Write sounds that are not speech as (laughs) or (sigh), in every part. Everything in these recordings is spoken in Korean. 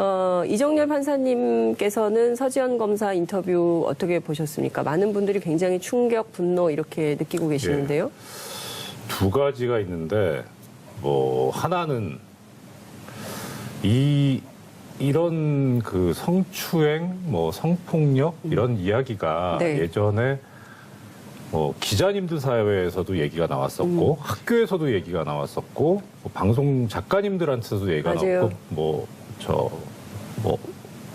어, 이정렬 판사님께서는 서지현 검사 인터뷰 어떻게 보셨습니까? 많은 분들이 굉장히 충격, 분노 이렇게 느끼고 계시는데요. 두 가지가 있는데 뭐 하나는 이 이런 그 성추행, 뭐 성폭력 이런 이야기가 네. 예전에 뭐 기자님들 사회에서도 얘기가 나왔었고 음. 학교에서도 얘기가 나왔었고 뭐 방송 작가님들한테도 얘기가 맞아요. 나왔고 뭐 저 뭐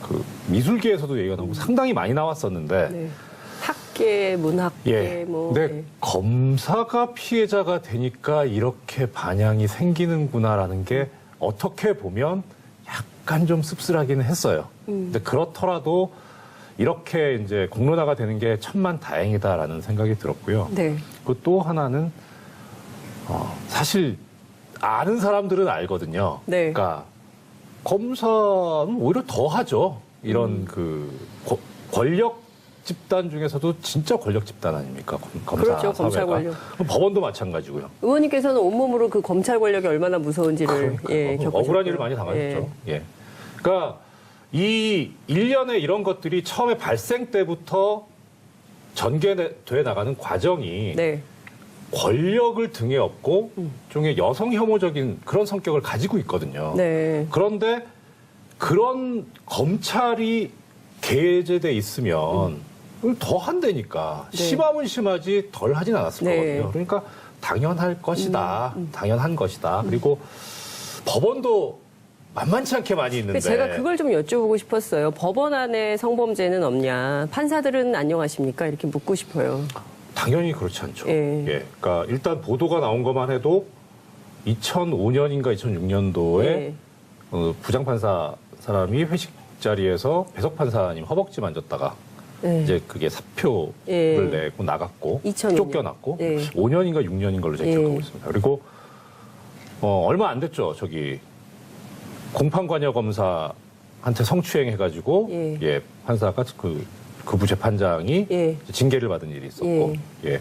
그 미술계에서도 얘기가 나오고 상당히 많이 나왔었는데 네. 학계, 문학계, 예. 뭐. 근데 네. 검사가 피해자가 되니까 이렇게 반향이 생기는구나라는 게 어떻게 보면 약간 좀 씁쓸하기는 했어요. 음. 근데 그렇더라도 이렇게 이제 공론화가 되는 게 천만 다행이다라는 생각이 들었고요. 네. 그또 하나는 어, 사실 아는 사람들은 알거든요. 네. 그러니까 검사는 오히려 더 하죠. 이런 음. 그 고- 권력 집단 중에서도 진짜 권력 집단 아닙니까? 검- 검사 그렇죠, 검찰. 권력. 법원도 마찬가지고요. 의원님께서는 온몸으로 그 검찰 권력이 얼마나 무서운지를 그러니까 예, 억울한 겪으셨고요. 일을 많이 당하셨죠. 예. 그러니까 이 일련의 이런 것들이 처음에 발생 때부터 전개돼 나가는 과정이 네. 권력을 등에 업고 종의 여성 혐오적인 그런 성격을 가지고 있거든요. 네. 그런데 그런 검찰이 개제돼 있으면 더 한다니까 네. 심하면 심하지 덜 하진 않았을 네. 거거든요. 그러니까 당연할 것이다. 당연한 것이다. 그리고 법원도 만만치 않게 많이 있는데 제가 그걸 좀 여쭤보고 싶었어요. 법원 안에 성범죄는 없냐? 판사들은 안녕하십니까? 이렇게 묻고 싶어요. 당연히 그렇지 않죠. 예. 예. 그러니까 일단 보도가 나온 것만 해도 2005년인가 2006년도에 예. 어, 부장판사 사람이 회식 자리에서 배석 판사님 허벅지 만졌다가 네. 이제 그게 사표를 예. 내고 나갔고 2000 년이요. 쫓겨났고 예. 5년인가 6년인 걸로 제가 예. 기억하고 있습니다. 그리고 어, 얼마 안 됐죠. 저기 공판관여 검사한테 성추행 해가지고 예. 예, 판사가 그 그 부 재판장이 예. 징계를 받은 일이 있었고 예.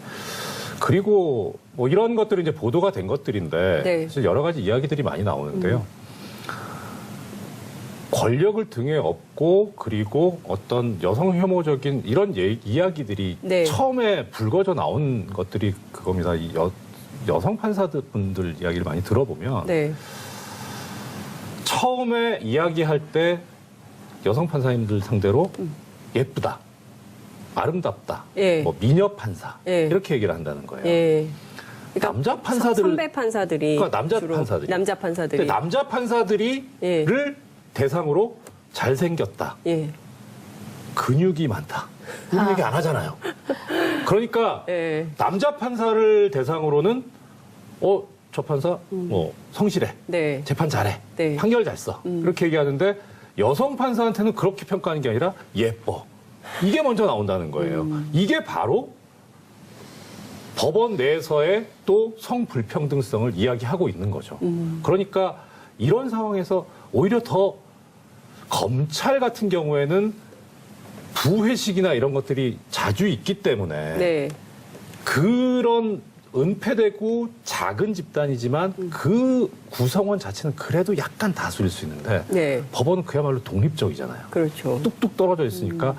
그리고 뭐 이런 것들이 이제 보도가 된 것들인데 네. 사실 여러 가지 이야기들이 많이 나오는데요. 음. 권력을 등에 업고 그리고 어떤 여성 혐오적인 이런 예- 이야기들이 네. 처음에 불거져 나온 것들이 그겁니다. 이 여, 여성 판사들 분들 이야기를 많이 들어보면 네. 처음에 이야기할 때 여성 판사님들 상대로 예쁘다, 아름답다, 음. 예. 뭐 미녀 판사 예. 이렇게 얘기를 한다는 거예요. 예. 남자 선- 판사들 선배 판사들이 그러니까 남자 주로 판사들이. 남자 판사들이 남자 판사들이를 예. 대상으로 잘생겼다, 예. 근육이 많다 이런 아. 얘기 안 하잖아요. 그러니까 (laughs) 예. 남자 판사를 대상으로는 어 저 판사 뭐 성실해, 네. 재판 잘해, 네. 판결 잘 써. 이렇게 얘기하는데 여성 판사한테는 그렇게 평가하는 게 아니라 예뻐. 이게 먼저 나온다는 거예요. 이게 바로 법원 내에서의 또 성불평등성을 이야기하고 있는 거죠. 그러니까 이런 상황에서 오히려 더 검찰 같은 경우에는 부회식이나 이런 것들이 자주 있기 때문에 네. 그런 은폐되고 작은 집단이지만 그 구성원 자체는 그래도 약간 다수일 수 있는데 네. 법원은 그야말로 독립적이잖아요. 그렇죠. 뚝뚝 떨어져 있으니까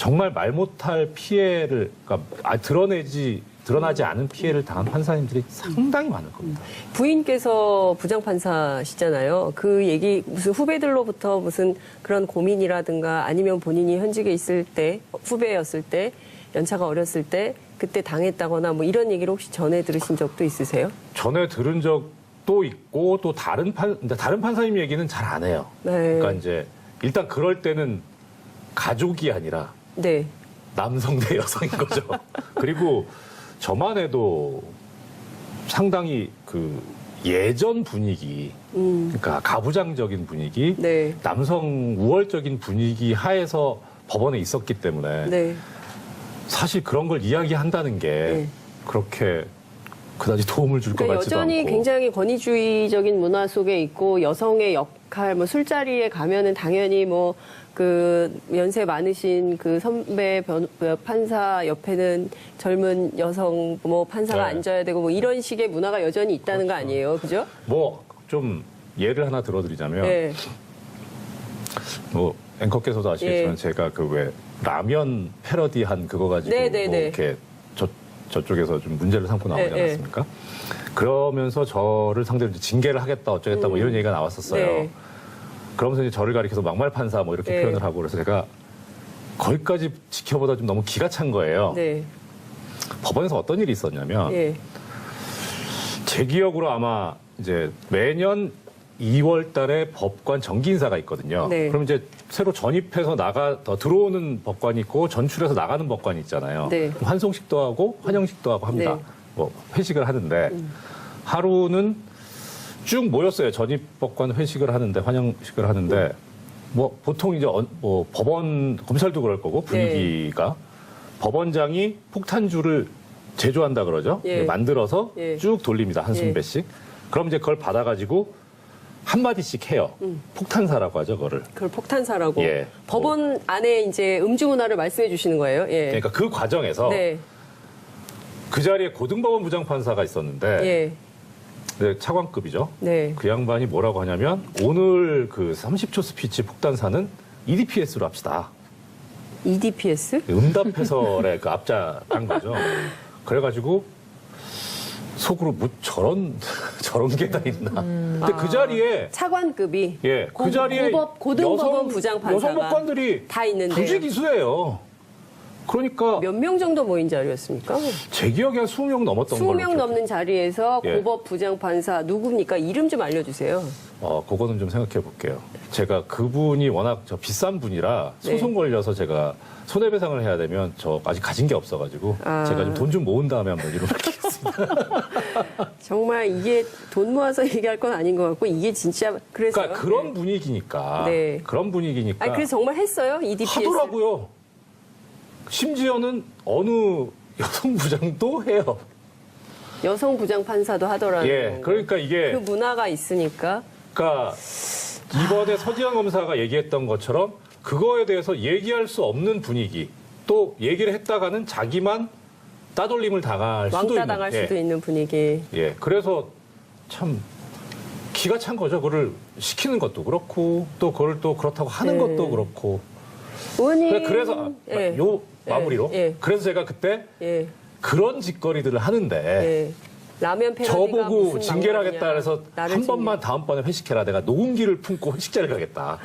정말 말 못할 피해를 그러니까 아, 드러내지 드러나지 않은 피해를 당한 판사님들이 상당히 많을 겁니다. 부인께서 부장판사시잖아요. 그 얘기 무슨 후배들로부터 무슨 그런 고민이라든가 아니면 본인이 현직에 있을 때 후배였을 때 연차가 어렸을 때 그때 당했다거나 뭐 이런 얘기를 혹시 전해 들으신 적도 있으세요? 전에 들은 적도 있고 또 다른 판 다른 판사님 얘기는 잘 안 해요. 네. 그러니까 이제 일단 그럴 때는 가족이 아니라 네. 남성 대 여성인 거죠. (laughs) 그리고 저만 해도 상당히 그 예전 분위기, 음. 그러니까 가부장적인 분위기, 네. 남성 우월적인 분위기 하에서 법원에 있었기 때문에 네. 사실 그런 걸 이야기한다는 게 네. 그렇게 그다지 도움을 줄것 그러니까 같지도 여전히 않고. 굉장히 권위주의적인 문화 속에 있고 여성의 역할, 뭐 술자리에 가면은 당연히 뭐 그 연세 많으신 그 선배 변, 판사 옆에는 젊은 여성 뭐 판사가 네. 앉아야 되고 뭐 이런 식의 문화가 여전히 있다는 거 그렇죠. 아니에요, 그죠? 뭐 좀 예를 하나 들어드리자면 네, 뭐 앵커께서도 아시겠지만 예. 제가 그 왜 라면 패러디한 그거 가지고 네, 네, 뭐 네. 이렇게 저 저쪽에서 좀 문제를 삼고 나오지 네, 네. 않았습니까? 그러면서 저를 상대로 징계를 하겠다 어쩌겠다 뭐 이런 얘기가 나왔었어요. 네. 그러면서 이제 저를 가리켜서 막말 판사 뭐 이렇게 네. 표현을 하고 그래서 제가 거기까지 지켜보다 좀 너무 기가 찬 거예요. 네. 법원에서 어떤 일이 있었냐면 예. 제 기억으로 아마 이제 매년 2월 달에 법관 정기 인사가 있거든요. 네. 그럼 이제 새로 전입해서 나가 더 들어오는 법관이 있고 전출해서 나가는 법관이 있잖아요. 네. 환송식도 하고 환영식도 하고 합니다. 네. 뭐 회식을 하는데 하루는 쭉 모였어요. 전입 법관 회식을 하는데 환영식을 하는데 뭐 보통 이제 어- 뭐 법원 검찰도 그럴 거고 네. 분위기가 법원장이 폭탄주를 제조한다 그러죠. 예. 만들어서 예. 쭉 돌립니다. 한 순배씩. 그럼 이제 그걸 받아가지고 한 마디씩 해요. 음. 폭탄사라고 하죠, 그거를. 그걸 폭탄사라고. 예. 법원 안에 이제 음주 문화를 말씀해 주시는 거예요. 예. 그러니까 그 과정에서 네. 그 자리에 고등법원 부장판사가 있었는데 예. 네, 차관급이죠. 네. 그 양반이 뭐라고 하냐면 오늘 그 30초 스피치 폭탄사는 EDPS로 합시다. EDPS? 응답해설의 그 앞자 딴 거죠. 그래가지고 속으로 뭐 저런 (laughs) 저런 게 다 있나. 근데 그 자리에 차관급이 예, 고- 그 자리에 고법- 고등법원 여성, 부장 판사가 여성 법관들이 다 있는데요. 굳이 기수예요. 그러니까 몇 명 정도 모인 자리였습니까? 제 기억에 한 20명 넘었던 걸로 20명 기억해요. 넘는 자리에서 예. 고법 부장 판사 누굽니까? 이름 좀 알려주세요. 어, 그거는 좀 생각해 볼게요. 제가 그분이 워낙 저 비싼 분이라 네. 소송 걸려서 제가 손해배상을 해야 되면 저 아직 가진 게 없어가지고 아. 제가 좀 돈 좀 모은 다음에 한번 이름을 (laughs) 정말 이게 돈 모아서 얘기할 건 아닌 것 같고 이게 진짜 그래서 그러니까 그런 분위기니까 네. 그런 분위기니까 아니 그래서 정말 했어요 EDPS 하더라고요. 심지어는 어느 여성 부장도 해요. 여성 부장 판사도 하더라고요. 예, 그러니까 이게 그 문화가 있으니까 그러니까 이번에 서지현 검사가 얘기했던 것처럼 그거에 대해서 얘기할 수 없는 분위기 또 얘기를 했다가는 자기만 따돌림을 당할 수도 왕따 있는 당할 예, 수도 있는 분위기. 예, 그래서 참 기가 찬 거죠. 그걸 시키는 것도 그렇고 또 그걸 또 그렇다고 하는 네. 것도 그렇고 의원님. 그래서 아, 예. 요 마무리로 예, 예. 그래서 제가 그때 예. 그런 짓거리들을 하는데 예. 라면 저보고 징계를. 하겠다 그래서 한 징계. 번만 다음번에 회식해라 내가 녹음기를 품고 회식 자리를 가겠다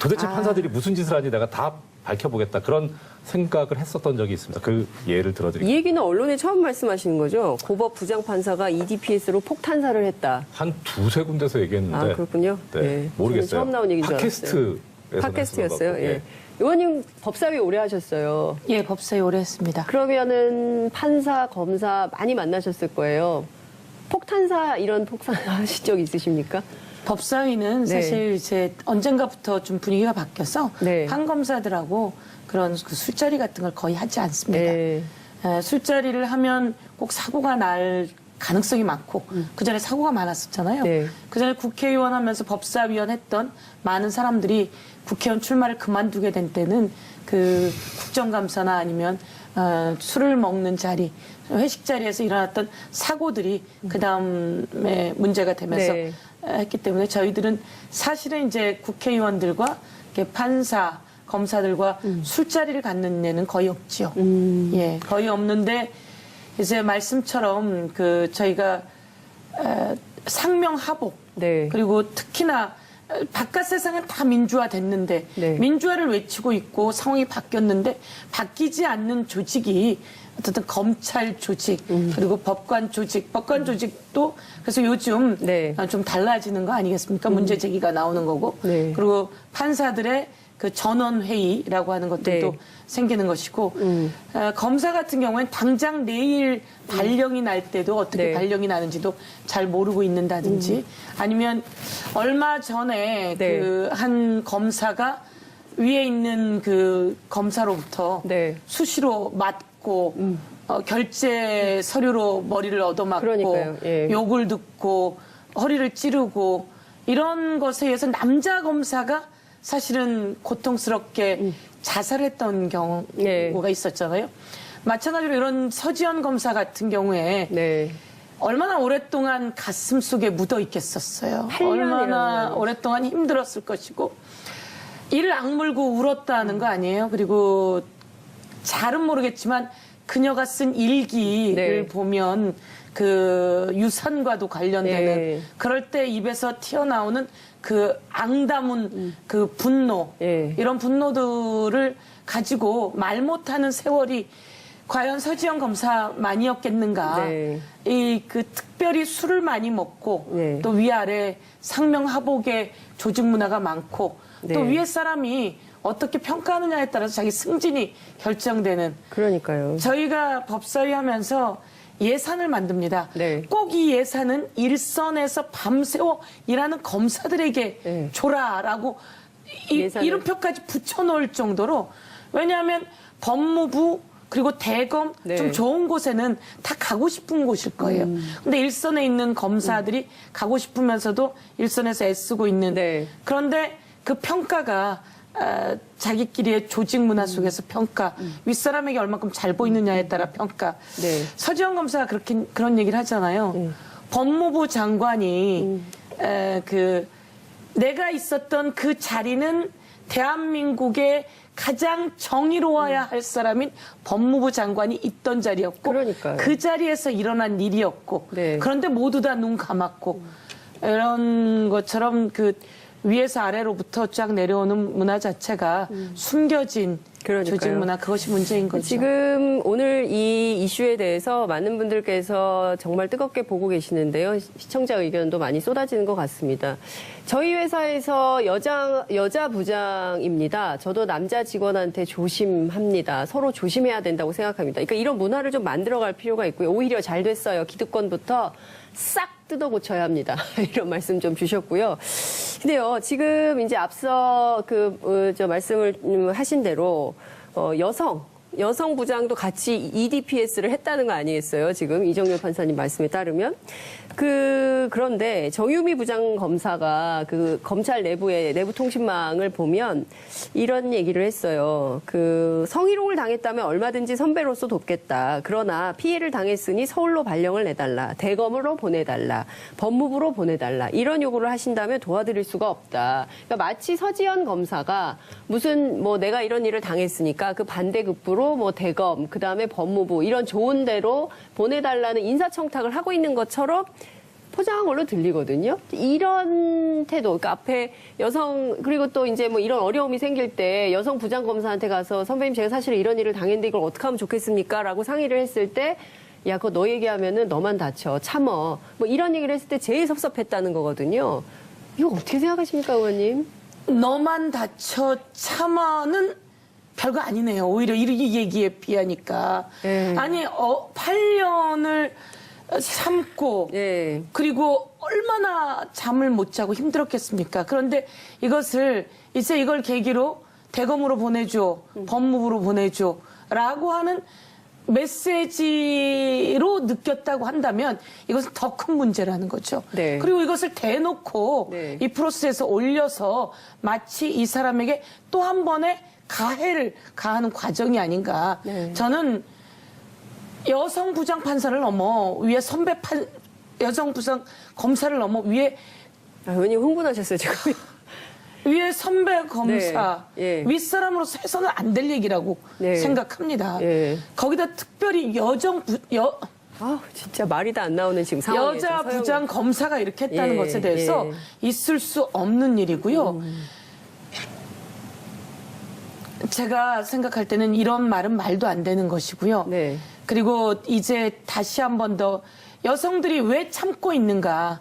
도대체 아. 판사들이 무슨 짓을 하는지 내가 다 밝혀보겠다 그런 생각을 했었던 적이 있습니다 그 예를 들어드릴게요 이 얘기는 언론에 처음 말씀하시는 거죠. 고법 부장판사가 EDPS로 폭탄사를 했다. 한 두세 군데서 얘기했는데 아 그렇군요. 네, 예. 모르겠어요 처음 나온 얘기인 줄 알았어요. 팟캐스트에서 팟캐스트였어요. 말씀하고, 예. 의원님 법사위 오래 하셨어요. 예, 법사위 오래 했습니다. 그러면은 판사, 검사 많이 만나셨을 거예요. 폭탄사 이런 폭탄 (laughs) 하신 적 있으십니까? 법사위는 네. 사실 이제 언젠가부터 좀 분위기가 바뀌어서 네. 판검사들하고 그런 그 술자리 같은 걸 거의 하지 않습니다. 네. 에, 술자리를 하면 꼭 사고가 날 가능성이 많고 그 전에 사고가 많았었잖아요. 음. 네. 그 전에 국회의원 하면서 법사위원 했던 많은 사람들이 국회의원 출마를 그만두게 된 때는 그 국정감사나 아니면 어, 술을 먹는 자리, 회식 자리에서 일어났던 사고들이 그 다음에 문제가 되면서 네. 했기 때문에 저희들은 사실은 이제 국회의원들과 이렇게 판사, 검사들과 음. 술자리를 갖는 예는 거의 없지요. 예, 거의 없는데 이제 말씀처럼 그 저희가 에, 상명하복 네. 그리고 특히나 어, 바깥 세상은 다 민주화 됐는데 네. 민주화를 외치고 있고 상황이 바뀌었는데 바뀌지 않는 조직이 어쨌든 검찰 조직 음. 그리고 법관 조직 법관 조직도 그래서 요즘 네. 어, 좀 달라지는 거 아니겠습니까 문제 제기가 나오는 거고 네. 그리고 판사들의 그 전원 회의라고 하는 것들도 네. 생기는 것이고 음. 어, 검사 같은 경우에는 당장 내일 발령이 날 때도 어떻게 네. 발령이 나는지도 잘 모르고 있는다든지 아니면 얼마 전에 음. 네. 그한 검사가 위에 있는 그 검사로부터 네. 수시로 맞고 어, 결제 서류로 머리를 얻어맞고. 예. 욕을 듣고 허리를 찌르고 이런 것에 의해서 남자 검사가 사실은 고통스럽게 자살했던 경우가 네. 있었잖아요. 마찬가지로 이런 서지현 검사 같은 경우에 네. 얼마나 오랫동안 가슴 속에 묻어 있겠었어요. 8 년이라는 얼마나. 오랫동안 힘들었을 것이고 이를 악물고 울었다는 거 아니에요? 그리고 잘은 모르겠지만 그녀가 쓴 일기를 네. 보면 그 유산과도 관련되는 네. 그럴 때 입에서 튀어나오는 그 앙담은 그 분노 예. 이런 분노들을 가지고 말 못하는 세월이 과연 서지영 검사만이었겠는가? 네. 이그 특별히 술을 많이 먹고 네. 또 위아래 상명하복의 조직 문화가 많고 또 네. 위에 사람이 어떻게 평가하느냐에 따라서 자기 승진이 결정되는 그러니까요. 저희가 법사위 하면서 예산을 만듭니다. 네. 꼭 이 예산은 일선에서 밤새워 일하는 검사들에게 네. 줘라라고 이, 예산을. 이름표까지 붙여놓을 정도로 왜냐하면 법무부 그리고 대검 네. 좀 좋은 곳에는 다 가고 싶은 곳일 거예요. 음. 근데 일선에 있는 검사들이 가고 싶으면서도 일선에서 애쓰고 있는 네. 그런데 그 평가가 아, 자기끼리의 조직 문화 속에서 평가, 윗사람에게 얼마큼 잘 보이느냐에 따라 평가. 네. 서지영 검사가 그렇게 그런 얘기를 하잖아요. 법무부 장관이 에, 그 내가 있었던 그 자리는 대한민국의 가장 정의로워야 할 사람인 법무부 장관이 있던 자리였고 그러니까요. 그 자리에서 일어난 일이었고 네. 그런데 모두 다 눈 감았고 이런 것처럼 그 위에서 아래로부터 쫙 내려오는 문화 자체가 숨겨진 음. 그러니까요. 조직 문화 그것이 문제인 거죠. 지금 오늘 이 이슈에 대해서 많은 분들께서 정말 뜨겁게 보고 계시는데요. 시청자 의견도 많이 쏟아지는 것 같습니다. 저희 회사에서 여자, 여자 부장입니다. 저도 남자 직원한테 조심합니다. 서로 조심해야 된다고 생각합니다. 그러니까 이런 문화를 좀 만들어갈 필요가 있고요. 오히려 잘 됐어요. 기득권부터 싹 뜯어 고쳐야 합니다. (laughs) 이런 말씀 좀 주셨고요. 근데요, 지금 이제 앞서 그, 어, 저 말씀을 음, 하신 대로, 어, 여성, 여성 부장도 같이 EDPS를 했다는 거 아니겠어요? 지금 이정열 판사님 말씀에 따르면. 그, 그런데 정유미 부장 검사가 그 검찰 내부의 내부 통신망을 보면 이런 얘기를 했어요. 그 성희롱을 당했다면 얼마든지 선배로서 돕겠다. 그러나 피해를 당했으니 서울로 발령을 내달라. 대검으로 보내달라. 법무부로 보내달라. 이런 요구를 하신다면 도와드릴 수가 없다. 그러니까 마치 서지현 검사가 무슨 뭐 내가 이런 일을 당했으니까 그 반대급부로 뭐 대검, 그 다음에 법무부 이런 좋은 데로 보내달라는 인사청탁을 하고 있는 것처럼 포장한 걸로 들리거든요. 이런 태도, 그러니까 앞에 여성 그리고 또 이제 뭐 이런 어려움이 생길 때 여성 부장 검사한테 가서 선배님 제가 사실 이런 일을 당했는데 이걸 어떻게 하면 좋겠습니까?라고 상의를 했을 때. 야, 그거 너 얘기하면은 너만 다쳐. 참어. 뭐 이런 얘기를 했을 때 제일 섭섭했다는 거거든요. 이거 어떻게 생각하십니까, 의원님? 너만 다쳐 참아는 별거 아니네요. 오히려 이 얘기에 비하니까. 예. 아니, 어, 8년을 참고 예. 그리고 얼마나 잠을 못 자고 힘들었겠습니까? 그런데 이것을 이제 이걸 계기로 대검으로 보내줘, 법무부로 보내줘, 라고 하는 메시지로 느꼈다고 한다면 이것은 더 큰 문제라는 거죠. 네. 그리고 이것을 대놓고 네. 이 프로세스에서 올려서 마치 이 사람에게 또 한 번의 가해를 가하는 과정이 아닌가. 네. 저는 여성 부장 판사를 넘어 위에 선배 판 여성 부장 검사를 넘어 위에 아, 의원님 흥분하셨어요, 지금. (laughs) 위에 선배 검사 네, 예. 윗사람으로서 해서는 안 될 얘기라고 네. 생각합니다. 예. 거기다 특별히 여정 부, 여, 아, 진짜 말이 다 안 나오는 지금 상황이에요. 여자 부장 검사가 이렇게 했다는 예, 것에 대해서 예. 있을 수 없는 일이고요. 제가 생각할 때는 이런 말은 말도 안 되는 것이고요. 네. 그리고 이제 다시 한 번 더 여성들이 왜 참고 있는가?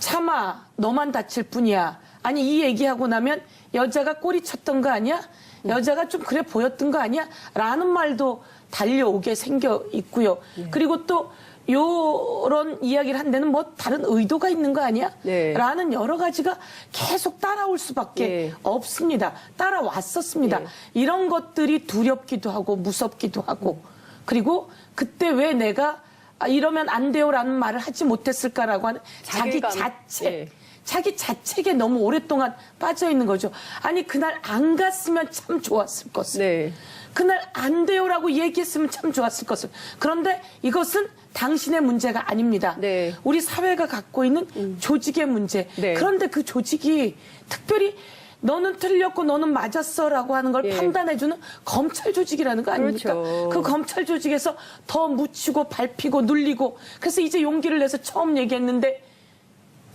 참아, 너만 다칠 뿐이야. 아니, 이 얘기하고 나면 여자가 꼬리 쳤던 거 아니야? 여자가 좀 그래 보였던 거 아니야? 라는 말도 달려오게 생겨 있고요. 네. 그리고 또 요런 이야기를 한 데는 뭐 다른 의도가 있는 거 아니야? 네. 라는 여러 가지가 계속 따라올 수밖에 예. 없습니다. 따라왔었습니다. 예. 이런 것들이 두렵기도 하고 무섭기도 하고 그리고 그때 왜 내가 아, 이러면 안 돼요라는 말을 하지 못했을까라고 하는 자기 자괴감. 자책. 예. 자기 자책에 너무 오랫동안 빠져 있는 거죠. 아니 그날 안 갔으면 참 좋았을 것을. 네. 그날 안 돼요라고 얘기했으면 참 좋았을 것을. 그런데 이것은 당신의 문제가 아닙니다. 네. 우리 사회가 갖고 있는 조직의 문제. 네. 그런데 그 조직이 특별히 너는 틀렸고 너는 맞았어라고 하는 걸 예. 판단해주는 검찰 조직이라는 거 아닙니까? 그렇죠. 그 검찰 조직에서 더 묻히고 밟히고 눌리고 그래서 이제 용기를 내서 처음 얘기했는데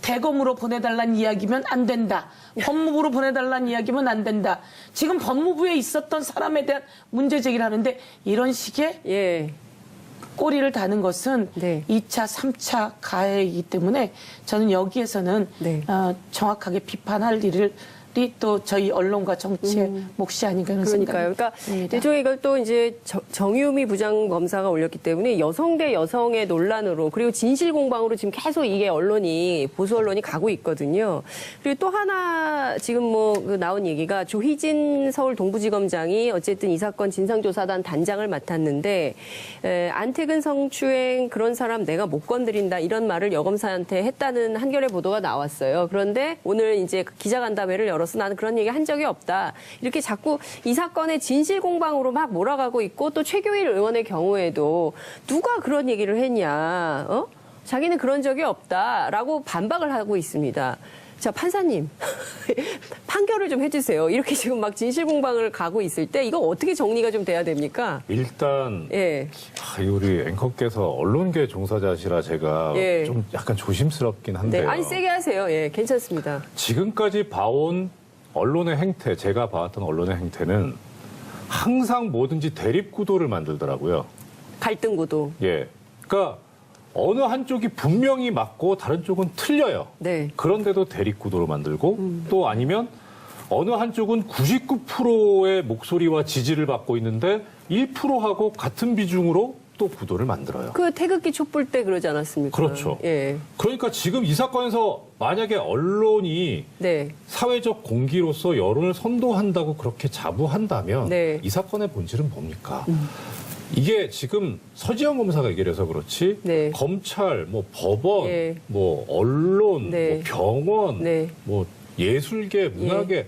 대검으로 보내달라는 이야기면 안 된다. 법무부로 보내달라는 이야기면 안 된다. 지금 법무부에 있었던 사람에 대한 문제 제기를 하는데 이런 식의 예. 꼬리를 다는 것은 네. 2차, 3차 가해이기 때문에 저는 여기에서는 네. 어, 정확하게 비판할 일을 또 저희 언론과 정치의 몫이 아닌가 음. 그러니까요. 그러니까 생각입니다. 일종의 이걸 또 이제 정- 정유미 부장검사가 올렸기 때문에 여성 대 여성의 논란으로 그리고 진실 공방으로 지금 계속 이게 언론이 보수 언론이 가고 있거든요. 그리고 또 하나 지금 뭐그 나온 얘기가 조희진 서울 동부지검장이 어쨌든 이 사건 진상조사단 단장을 맡았는데 에, 안태근 성추행 그런 사람 내가 못 건드린다 이런 말을 여검사한테 했다는 한겨레 보도가 나왔어요. 그런데 오늘 이제 기자간담회를 열 어서 나는 그런 얘기 한 적이 없다. 이렇게 자꾸 이 사건의 진실 공방으로 막 몰아가고 있고 또 최교일 의원의 경우에도 누가 그런 얘기를 했냐, 어? 자기는 그런 적이 없다라고 반박을 하고 있습니다. 자, 판사님. (laughs) 판결을 좀 해주세요. 이렇게 지금 막 진실 공방을 가고 있을 때 이거 어떻게 정리가 좀 돼야 됩니까? 일단 예. 아, 이 우리 앵커께서 언론계 종사자시라 제가 예. 좀 약간 조심스럽긴 네. 한데요. 아니, 세게 하세요. 예, 괜찮습니다. 지금까지 봐온 언론의 행태, 제가 봐왔던 언론의 행태는 항상 뭐든지 대립 구도를 만들더라고요. 갈등 구도. 예. 그러니까 어느 한쪽이 분명히 맞고 다른 쪽은 틀려요. 네. 그런데도 대립 구도로 만들고 또 아니면 어느 한쪽은 99%의 목소리와 지지를 받고 있는데 1%하고 같은 비중으로 또 구도를 만들어요. 그 태극기 촛불 때 그러지 않았습니까? 그렇죠. 예. 그러니까 지금 이 사건에서 만약에 언론이 네. 사회적 공기로서 여론을 선도한다고 그렇게 자부한다면 네. 음. 이 사건의 본질은 뭡니까? 이게 지금 서지영 검사가 얘기를 해서 그렇지 네. 검찰, 뭐 법원, 예. 뭐 언론, 네. 뭐 병원, 네. 뭐 예술계, 문화계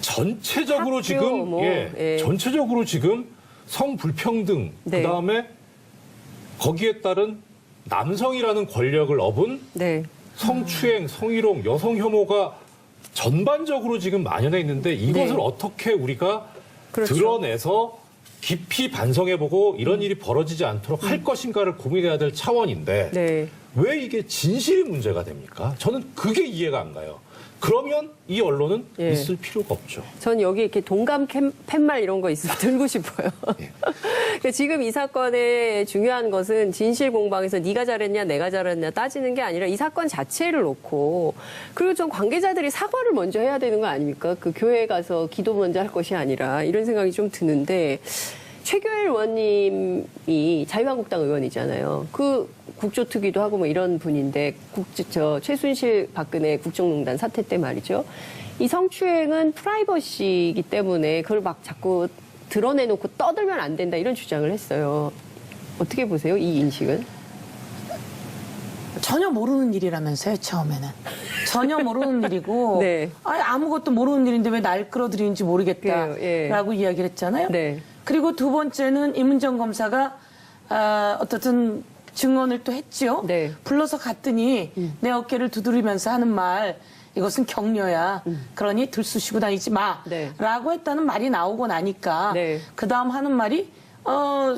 전체적으로 학교, 지금 뭐, 예, 예. 전체적으로 지금 성불평등 네. 그다음에 거기에 따른 남성이라는 권력을 업은 네. 성추행, 성희롱, 여성 혐오가 전반적으로 지금 만연해 있는데 이것을 네. 어떻게 우리가 그렇죠. 음. 드러내서 깊이 반성해보고 이런 일이 벌어지지 않도록 할 것인가를 고민해야 될 차원인데 네. 왜 이게 진실이 문제가 됩니까? 저는 그게 이해가 안 가요. 그러면 이 언론은 예. 있을 필요가 없죠. 전 여기 이렇게 동감 캠- 팻말 이런 거 있으면 (laughs) 들고 싶어요. 예. 그러니까 지금 이 사건의 중요한 것은 진실 공방에서 네가 잘했냐 내가 잘했냐 따지는 게 아니라 이 사건 자체를 놓고 그리고 좀 관계자들이 사과를 먼저 해야 되는 거 아닙니까? 그 교회에 가서 기도 먼저 할 것이 아니라 이런 생각이 좀 드는데 최교일 의원님이 자유한국당 의원이잖아요. 그 국조특위도 하고 뭐 이런 분인데 국, 저 최순실 박근혜 국정농단 사태 때 말이죠. 이 성추행은 프라이버시이기 때문에 그걸 막 자꾸 드러내놓고 떠들면 안 된다 이런 주장을 했어요. 어떻게 보세요? 이 인식은? 전혀 모르는 일이라면서요, 처음에는. 전혀 모르는 일이고, (laughs) 네. 아니, 아무것도 모르는 일인데 왜 날 끌어들이는지 모르겠다라고 예. 이야기를 했잖아요. 네. 그리고 두 번째는 임은정 검사가 아, 어떻든 증언을 또 했지요. 네. 불러서 갔더니 내 어깨를 두드리면서 하는 말 이것은 격려야. 그러니 들쑤시고 다니지 마. 네. 라고 했다는 말이 나오고 나니까 네. 그 다음 하는 말이 어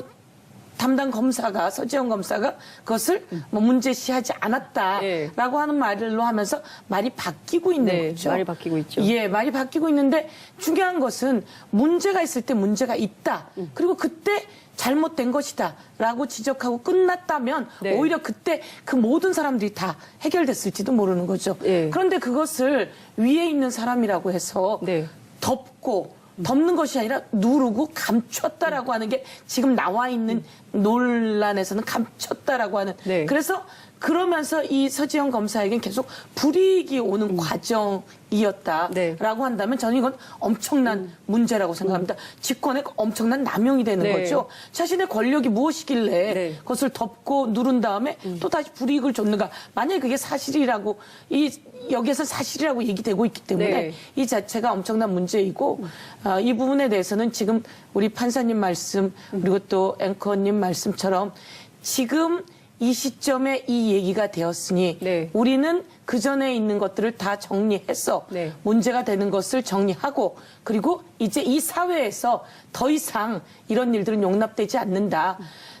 담당 검사가 서지영 검사가 그것을 뭐 문제시하지 않았다라고 예. 하는 말로 하면서 말이 바뀌고 있는 네, 거죠. 말이 바뀌고 있죠. 예, 말이 바뀌고 있는데 중요한 것은 문제가 있을 때 문제가 있다. 음. 그리고 그때 잘못된 것이다라고 지적하고 끝났다면 네. 오히려 그때 그 모든 사람들이 다 해결됐을지도 모르는 거죠. 예. 그런데 그것을 위에 있는 사람이라고 해서 네. 덮고 덮는 것이 아니라 누르고 감췄다라고 하는 게 지금 나와 있는 논란에서는 감췄다라고 하는 네. 그래서 그러면서 이 서지영 검사에겐 계속 불이익이 오는 과정이었다라고 네. 한다면 저는 이건 엄청난 문제라고 생각합니다. 직권의 엄청난 남용이 되는 네. 거죠. 자신의 권력이 무엇이길래 네. 그것을 덮고 누른 다음에 또 다시 불이익을 줬는가? 만약에 그게 사실이라고 이 여기에서 사실이라고 얘기되고 있기 때문에 네. 이 자체가 엄청난 문제이고 아, 이 부분에 대해서는 지금 우리 판사님 말씀 그리고 또 앵커님 말씀처럼 지금 이 시점에 이 얘기가 되었으니 네. 우리는 그 전에 있는 것들을 다 정리해서 네. 문제가 되는 것을 정리하고 그리고 이제 이 사회에서 더 이상 이런 일들은 용납되지 않는다.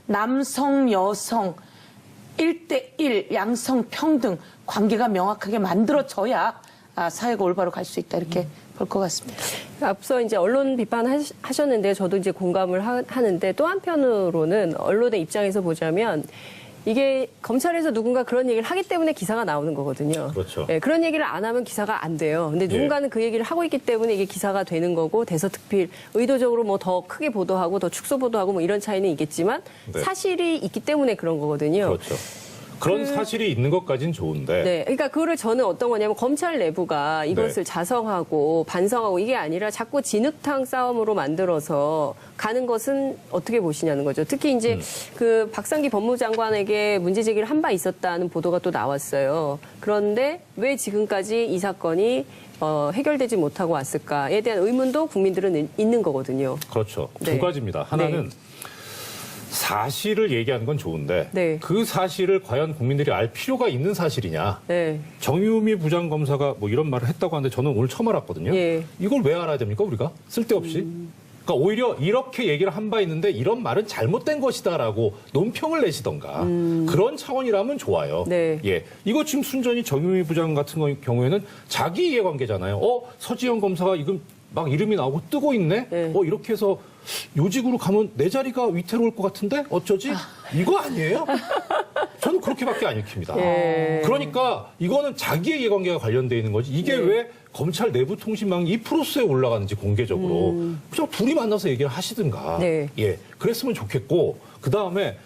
남성, 여성, 일대일 양성 평등 관계가 명확하게 만들어져야 아, 사회가 올바로 갈 수 있다 이렇게 볼것 같습니다. 앞서 이제 언론 비판하셨는데 저도 이제 공감을 하, 는데 또 한편으로는 언론의 입장에서 보자면 이게 검찰에서 누군가 그런 얘기를 하기 때문에 기사가 나오는 거거든요. 그렇죠. 예, 그런 얘기를 안 하면 기사가 안 돼요. 근데 누군가는 그 얘기를 하고 있기 때문에 이게 기사가 되는 거고 대서특필 의도적으로 뭐 더 크게 보도하고 더 축소 보도하고 뭐 이런 차이는 있겠지만 네. 사실이 있기 때문에 그런 거거든요. 그렇죠. 그런 사실이 있는 것까진 좋은데 네, 그러니까 그거를 저는 어떤 거냐면 검찰 내부가 이것을 네. 자성하고 반성하고 이게 아니라 자꾸 진흙탕 싸움으로 만들어서 가는 것은 어떻게 보시냐는 거죠. 특히 이제 음. 그 박상기 법무장관에게 문제 제기를 한 바 있었다는 보도가 또 나왔어요. 그런데 왜 지금까지 이 사건이 어, 해결되지 못하고 왔을까에 대한 의문도 국민들은 이- 있는 거거든요. 그렇죠. 네. 두 가지입니다. 하나는 사실을 얘기하는 건 좋은데 네. 그 사실을 과연 국민들이 알 필요가 있는 사실이냐? 네, 정유미 부장검사가 뭐 이런 말을 했다고 하는데 저는 오늘 처음 알았거든요. 예. 이걸 왜 알아야 됩니까 우리가 쓸데없이? 그러니까 오히려 이렇게 얘기를 한 바 있는데 이런 말은 잘못된 것이다라고 논평을 내시던가 그런 차원이라면 좋아요. 네. 예, 이거 지금 순전히 정유미 부장 같은 거- 경우에는 자기 이해관계잖아요. 어 서지현 검사가 이건 막 이름이 나오고 뜨고 있네. 네. 어 이렇게 해서 요직으로 가면 내 자리가 위태로울 것 같은데 어쩌지? 이거 아니에요? 저는 그렇게밖에 안 읽힙니다. 예. 그러니까 이거는 자기의 이해관계가 관련돼 있는 거지. 이게 네. 왜 검찰 내부 통신망이 이 프로스에 올라가는지 공개적으로 그냥 둘이 만나서 얘기를 하시든가. 음. 네. 예, 그랬으면 좋겠고 그 다음에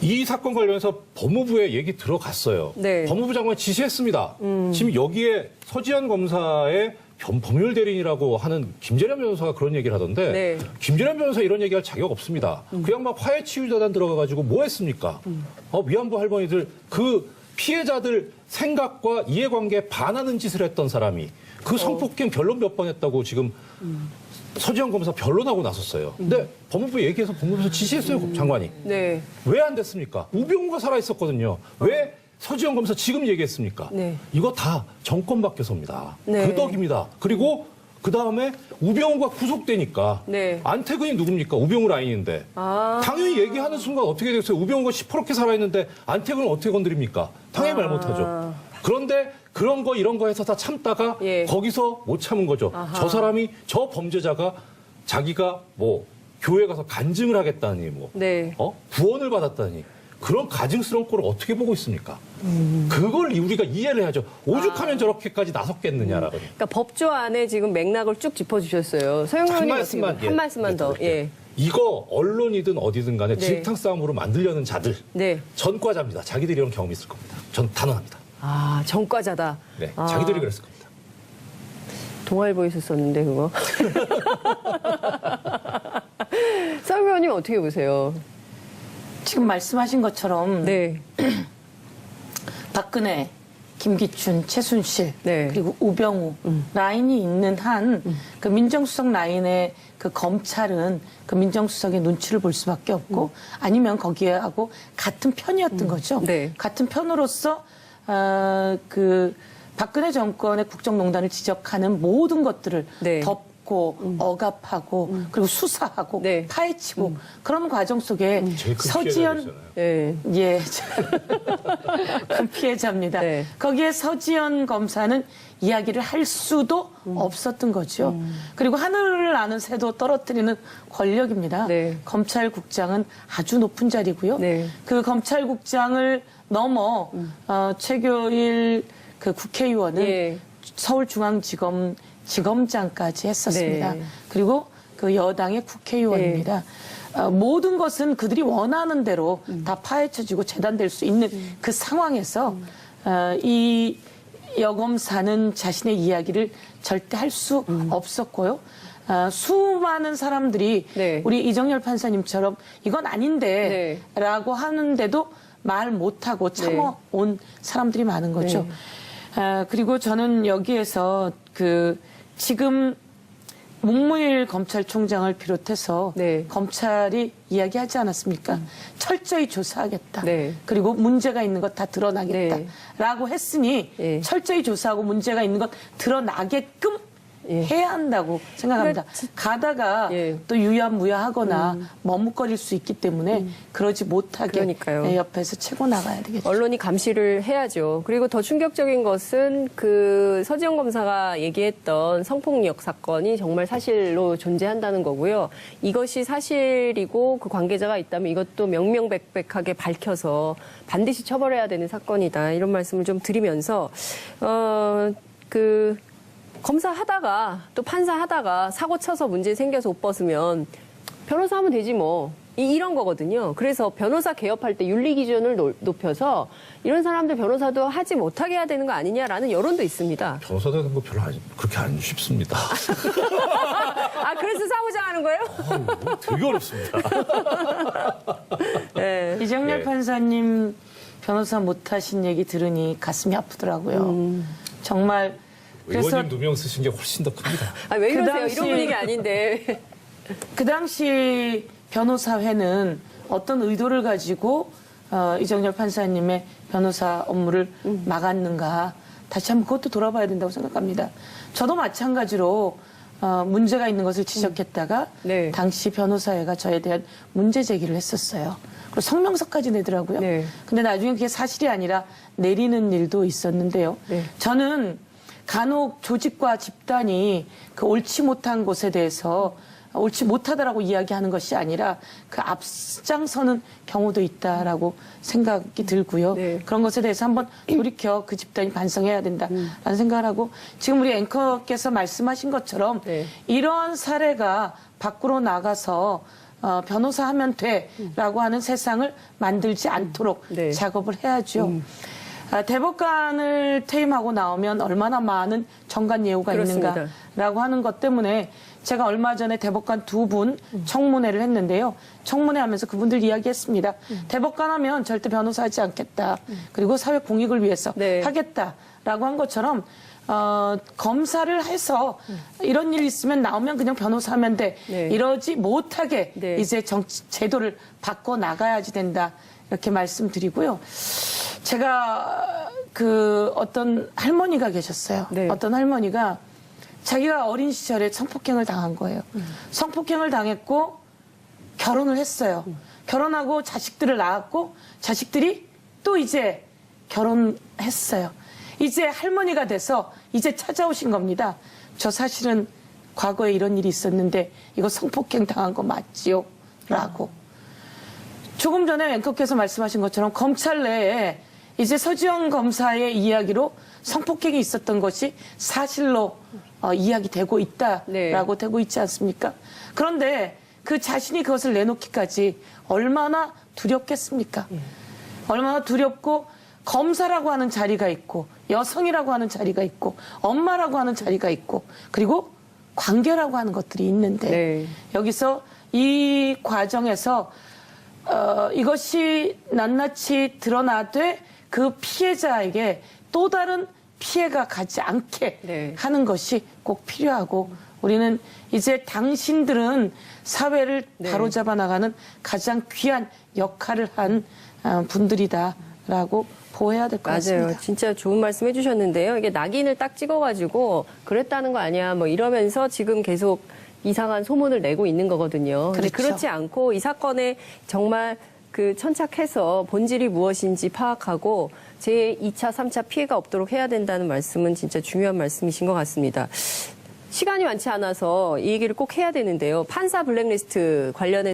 이 사건 관련해서 법무부에 얘기 들어갔어요. 네. 음. 법무부 장관이 지시했습니다. 지금 여기에 서지현 검사의 변- 법률 대리인이라고 하는 김재련 변호사가 그런 얘기를 하던데 네. 김재련 변호사 이런 얘기할 자격 없습니다. 음. 그냥 막 화해 치유자단 들어가가지고 뭐 했습니까? 어, 위안부 할머니들 그 피해자들 생각과 이해관계에 반하는 짓을 했던 사람이 어. 그 성폭행 변론 몇 번 했다고 지금 음. 서지현 검사 변론하고 나섰어요. 근데 법무부 얘기해서 법무부에서 지시했어요, 장관이. 네, 왜 안 됐습니까? 우병우가 살아 있었거든요. 왜 서지현 검사 지금 얘기했습니까? 네. 이거 다 정권 바뀌어서입니다. 네. 그 덕입니다. 그리고 그 다음에 우병우가 구속되니까 네. 안태근이 누굽니까? 우병우 라인인데 아. 당연히 얘기하는 순간 어떻게 됐어요? 우병우가 시퍼렇게 살아있는데 안태근은 어떻게 건드립니까? 당연히 말 못하죠. 그런데 그런 거 이런 거 해서 다 참다가 예. 거기서 못 참은 거죠. 아하. 저 사람이 저 범죄자가 자기가 뭐 교회 가서 간증을 하겠다니 뭐 네. 어? 구원을 받았다니 그런 가증스러운 꼴을 어떻게 보고 있습니까? 그걸 우리가 이해를 해야죠. 오죽하면 저렇게까지 나섰겠느냐라고. 그러니까 법조 안에 지금 맥락을 쭉 짚어주셨어요. 서영 한 의원님 말씀만 어떻게- 예, 한 말씀만 더. 드릴게요. 예. 이거 언론이든 어디든 간에 네. 진흙탕 싸움으로 만들려는 자들 네. 전과자입니다. 자기들이 이런 경험이 있을 겁니다. 전 단언합니다. 아, 전과자다. 네, 아, 자기들이 그랬을 겁니다. 동아일보에서 썼는데 그거. (laughs) 서영 의원님 어떻게 보세요? 지금 말씀하신 것처럼 네. (clears throat) 박근혜, 김기춘, 최순실 네. 그리고 우병우 라인이 있는 한 그 민정수석 라인의 그 검찰은 그 민정수석의 눈치를 볼 수밖에 없고 아니면 거기에 하고 같은 편이었던 거죠. 네. 같은 편으로서 어, 그 박근혜 정권의 국정농단을 지적하는 모든 것들을 네. 덮 고 억압하고 그리고 수사하고 네. 파헤치고 그런 과정 속에 제일 큰 서지현 피해자였잖아요. 예. 예, (laughs) 큰 피해자입니다. 네. 거기에 서지현 검사는 이야기를 할 수도 음. 없었던 거죠. 그리고 하늘을 아는 새도 떨어뜨리는 권력입니다. 네. 검찰국장은 아주 높은 자리고요. 네. 음. 그 검찰국장을 넘어 어, 최교일 그 국회의원은 예. 서울중앙지검 지검장까지 했었습니다. 네. 그리고 그 여당의 국회의원입니다. 어, 모든 것은 그들이 원하는 대로 다 파헤쳐지고 재단될 수 있는 그 상황에서 어, 이 여검사는 자신의 이야기를 절대 할수 없었고요. 어, 수많은 사람들이 네. 우리 이정열 판사님처럼 이건 아닌데 라고 하는데도 말 못하고 참아온 사람들이 많은 거죠. 네. 아, 그리고 저는 여기에서 그 지금 문무일 검찰총장을 비롯해서 네. 검찰이 이야기하지 않았습니까? 철저히 조사하겠다. 네. 그리고 문제가 있는 것 다 드러나겠다. 네. 라고 했으니 예. 철저히 조사하고 문제가 있는 것 드러나게끔 예. 해야 한다고 생각합니다. 가다가 예. 음. 또 유야무야하거나 머뭇거릴 수 있기 때문에 그러지 못하게 그러니까요. 예, 옆에서 채고 나가야 되겠죠. 언론이 감시를 해야죠. 그리고 더 충격적인 것은 그 서지영 검사가 얘기했던 성폭력 사건이 정말 사실로 존재한다는 거고요. 이것이 사실이고 그 관계자가 있다면 이것도 명명백백하게 밝혀서 반드시 처벌해야 되는 사건이다. 이런 말씀을 좀 드리면서 어그 검사 하다가 또 판사 하다가 사고 쳐서 문제 생겨서 옷 벗으면 변호사 하면 되지 뭐. 이, 런 거거든요. 그래서 변호사 개업할 때 윤리 기준을 노- 높여서 이런 사람들 변호사도 하지 못하게 해야 되는 거 아니냐라는 여론도 있습니다. 변호사 되는 거 별로 안, 그렇게 안 쉽습니다. (laughs) 아, 그래서 사무장 하는 거예요? 아유, 되게 어렵습니다. 네. 이정렬 예. 판사님 변호사 못하신 얘기 들으니 가슴이 아프더라고요. 음. 정말 의원님 누명 쓰신 게 훨씬 더 큽니다. (laughs) 아, 왜그 이러세요? 당시- 이런 분위기 아닌데. (laughs) 그 당시 변호사회는 어떤 의도를 가지고 어, 이정렬 판사님의 변호사 업무를 음. 막았는가 다시 한번 그것도 돌아봐야 된다고 생각합니다. 저도 마찬가지로 어, 문제가 있는 것을 지적했다가 네. 당시 변호사회가 저에 대한 문제 제기를 했었어요. 그리고 성명서까지 내더라고요. 네. 근데 나중에 그게 사실이 아니라 내리는 일도 있었는데요. 네. 저는 간혹 조직과 집단이 그 옳지 못한 곳에 대해서 옳지 못하다라고 이야기하는 것이 아니라 그 앞장서는 경우도 있다라고 생각이 들고요. 네. 그런 것에 대해서 한번 돌이켜 그 집단이 반성해야 된다라는 음. 생각을 하고 지금 우리 앵커께서 말씀하신 것처럼 네. 이러한 사례가 밖으로 나가서 어, 변호사 하면 돼라고 하는 세상을 만들지 않도록 네. 작업을 해야죠. 아, 대법관을 퇴임하고 나오면 얼마나 많은 정관 예우가 그렇습니다. 있는가라고 하는 것 때문에 제가 얼마 전에 대법관 두 분 청문회를 했는데요. 청문회 하면서 그분들 이야기했습니다. 대법관 하면 절대 변호사 하지 않겠다. 그리고 사회 공익을 위해서 네. 하겠다라고 한 것처럼 어, 검사를 해서 이런 일 있으면 나오면 그냥 변호사 하면 돼. 네. 이러지 못하게 네. 이제 정 제도를 바꿔 나가야지 된다. 이렇게 말씀드리고요. 제가 그 어떤 할머니가 계셨어요. 네. 어떤 할머니가 자기가 어린 시절에 성폭행을 당한 거예요. 성폭행을 당했고 결혼을 했어요. 결혼하고 자식들을 낳았고 자식들이 또 이제 결혼했어요. 이제 할머니가 돼서 이제 찾아오신 겁니다. 저 사실은 과거에 이런 일이 있었는데 이거 성폭행 당한 거 맞지요? 라고. 조금 전에 앵커께서 말씀하신 것처럼 검찰 내에 이제 서지영 검사의 이야기로 성폭행이 있었던 것이 사실로 어, 이야기되고 있다라고 네. 되고 있지 않습니까? 그런데 그 자신이 그것을 내놓기까지 얼마나 두렵겠습니까? 얼마나 두렵고 검사라고 하는 자리가 있고 여성이라고 하는 자리가 있고 엄마라고 하는 자리가 있고 그리고 관계라고 하는 것들이 있는데 네. 여기서 이 과정에서 어, 이것이 낱낱이 드러나되 그 피해자에게 또 다른 피해가 가지 않게 네. 하는 것이 꼭 필요하고 우리는 이제 당신들은 사회를 네. 바로잡아 나가는 가장 귀한 역할을 한 어, 분들이다라고 보호해야 될것 맞아요. 같습니다. 진짜 좋은 말씀 해주셨는데요. 이게 낙인을 딱 찍어가지고 그랬다는 거 아니야 뭐 이러면서 지금 계속 이상한 소문을 내고 있는 거거든요. 그렇죠. 그렇지 않고 이 사건에 정말 그 천착해서 본질이 무엇인지 파악하고 제 2차, 3차 피해가 없도록 해야 된다는 말씀은 진짜 중요한 말씀이신 것 같습니다. 시간이 많지 않아서 이 얘기를 꼭 해야 되는데요. 판사 블랙리스트 관련해